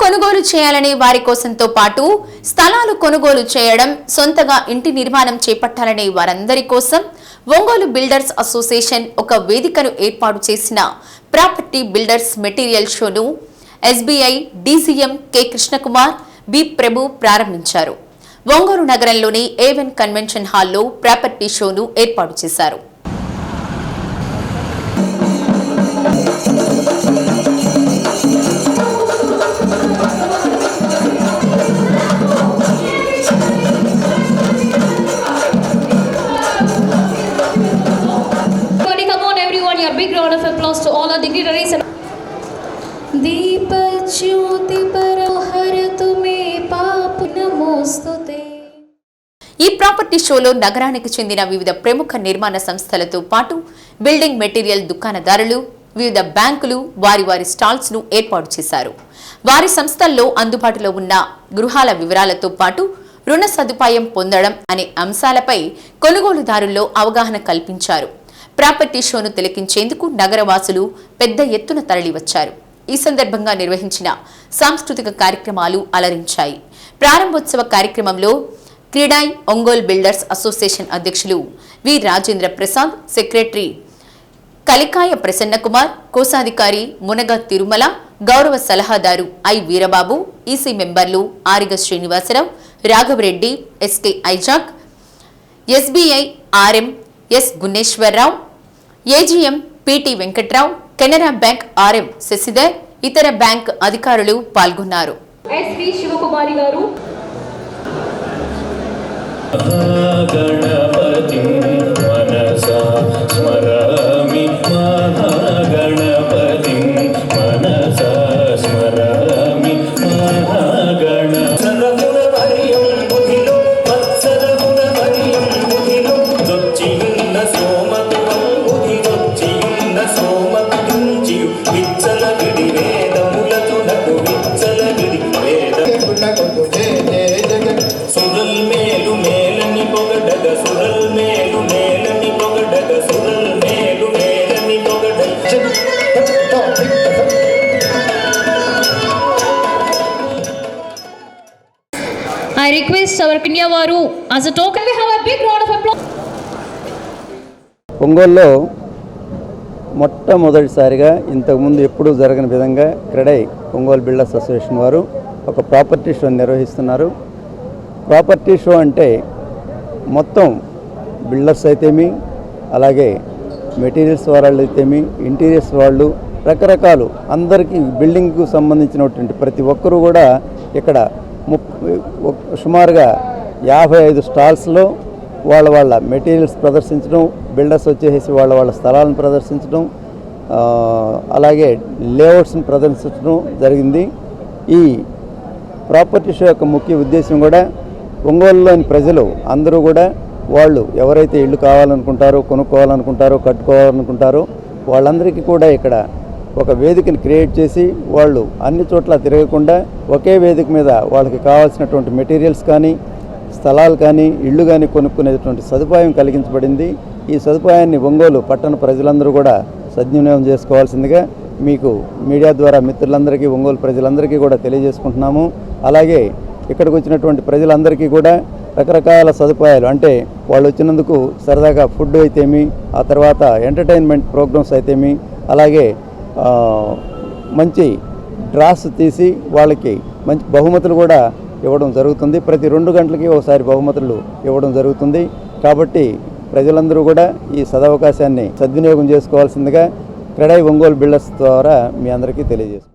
కొనుగోలు చేయాలనే వారి కోసంతో పాటు స్థలాలు కొనుగోలు చేయడం సొంతగా ఇంటి నిర్మాణం చేపట్టాలనే వారందరి కోసం ఒంగోలు బిల్డర్స్ అసోసియేషన్ ఒక వేదికను ఏర్పాటు చేసిన property builders material షోను SBI DCM K Krishnakumar B Prabhu ప్రారంభించారు. ఒంగోలు నగరంలోని ఏవెన్ కన్వెన్షన్ హాల్లో ప్రాపర్టీ షోను ఏర్పాటు చేశారు. applause to all our dignitaries. దీపచ్యుతి పరహర తుమే పాపు నమోస్తుతే ఈ ప్రాపర్టీ షోలో నగరానికి చెందిన వివిధ ప్రముఖ నిర్మాణ సంస్థలతో పాటు బిల్డింగ్ మెటీరియల్ దుకాణదారులు వివిధ బ్యాంకులు వారి వారి స్టాల్స్ను ఏర్పాటు చేశారు వారి సంస్థల్లో అందుబాటులో ఉన్న గృహాల వివరాలతో పాటు రుణ సదుపాయం పొందడం అనే అంశాలపై కొనుగోలుదారుల్లో అవగాహన కల్పించారు ప్రాపర్టీ షోను తిలకించేందుకు నగరవాసులు పెద్ద ఎత్తున తరలివచ్చారు. ఈ సందర్భంగా నిర్వహించిన సాంస్కృతిక కార్యక్రమాలు అలరించాయి. ప్రారంభోత్సవ కార్యక్రమంలో క్రీడాయ్ ఒంగోల్ బిల్డర్స్ అసోసియేషన్ అధ్యక్షులు వి. రాజేంద్ర ప్రసాద్ సెక్రటరీ కలికాయ ప్రసన్నకుమార్ కోశాధికారి మునగ తిరుమల గౌరవ సలహాదారు ఐ. వీరబాబు ఈసీ మెంబర్లు Ariga Srinivasarao Raghavareddy SK Isaac SBI RM S. Gunneswararao AGM PT Venkatrao Canara bank RM Sasidhar ఇతర బ్యాంక్ అధికారులు పాల్గొన్నారు. SV Sivakumari garu. I request our Kenya వారు as a token we have a big round of applause ఒంగోలులో మొట్టమొదటిసారిగా ఇంతకుముందు ఎప్పుడూ జరగని విధంగా క్రెడై ఒంగోలు బిల్డర్స్ అసోసియేషన్ వారు ఒక ప్రాపర్టీ షో నిర్వహిస్తున్నారు. ప్రాపర్టీ షో అంటే మొత్తం బిల్డర్స్ అయితేమి అలాగే మెటీరియల్స్ వాళ్ళు అయితేమి ఇంటీరియర్స్ వాళ్ళు రకరకాలు అందరికీ బిల్డింగ్కు సంబంధించినటువంటి ప్రతి ఒక్కరూ కూడా ఇక్కడ సుమారుగా యాభై ఐదు స్టాల్స్లో వాళ్ళ వాళ్ళ మెటీరియల్స్ ప్రదర్శించడం బిల్డర్స్ వచ్చేసి వాళ్ళ వాళ్ళ స్థలాలను ప్రదర్శించడం అలాగే లేఅవుట్స్ని ప్రదర్శించడం జరిగింది. ఈ ప్రాపర్టీ షో యొక్క ముఖ్య ఉద్దేశం కూడా ఒంగోలులోని ప్రజలు అందరూ కూడా వాళ్ళు ఎవరైతే ఇల్లు కావాలనుకుంటారో కొనుక్కోవాలనుకుంటారో కట్టుకోవాలనుకుంటారో వాళ్ళందరికీ కూడా ఇక్కడ ఒక వేదికని క్రియేట్ చేసి వాళ్ళు అన్ని చోట్ల తిరగకుండా ఒకే వేదిక మీద వాళ్ళకి కావాల్సినటువంటి మెటీరియల్స్ కానీ స్థలాలు కానీ ఇళ్ళు కానీ కొనుక్కునేటువంటి సదుపాయం కలిగించబడింది. ఈ సదుపాయాన్ని ఒంగోలు పట్టణ ప్రజలందరూ కూడా సద్వినియోగం చేసుకోవాల్సిందిగా మీకు మీడియా ద్వారా మిత్రులందరికీ ఒంగోలు ప్రజలందరికీ కూడా తెలియజేసుకుంటున్నాము. అలాగే ఇక్కడికి వచ్చినటువంటి ప్రజలందరికీ కూడా రకరకాల సదుపాయాలు అంటే వాళ్ళు వచ్చినందుకు సరదాగా ఫుడ్ అయితేమి ఆ తర్వాత ఎంటర్టైన్మెంట్ ప్రోగ్రామ్స్ అయితేమి అలాగే మంచి డ్రాస్ తీసి వాళ్ళకి మంచి బహుమతులు కూడా ఇవ్వడం జరుగుతుంది. ప్రతి రెండు గంటలకి ఒకసారి బహుమతులు ఇవ్వడం జరుగుతుంది. కాబట్టి ప్రజలందరూ కూడా ఈ సదవకాశాన్ని సద్వినియోగం చేసుకోవాల్సిందిగా క్రెడై ఒంగోలు బిల్డర్స్ ద్వారా మీ అందరికీ తెలియజేస్తాం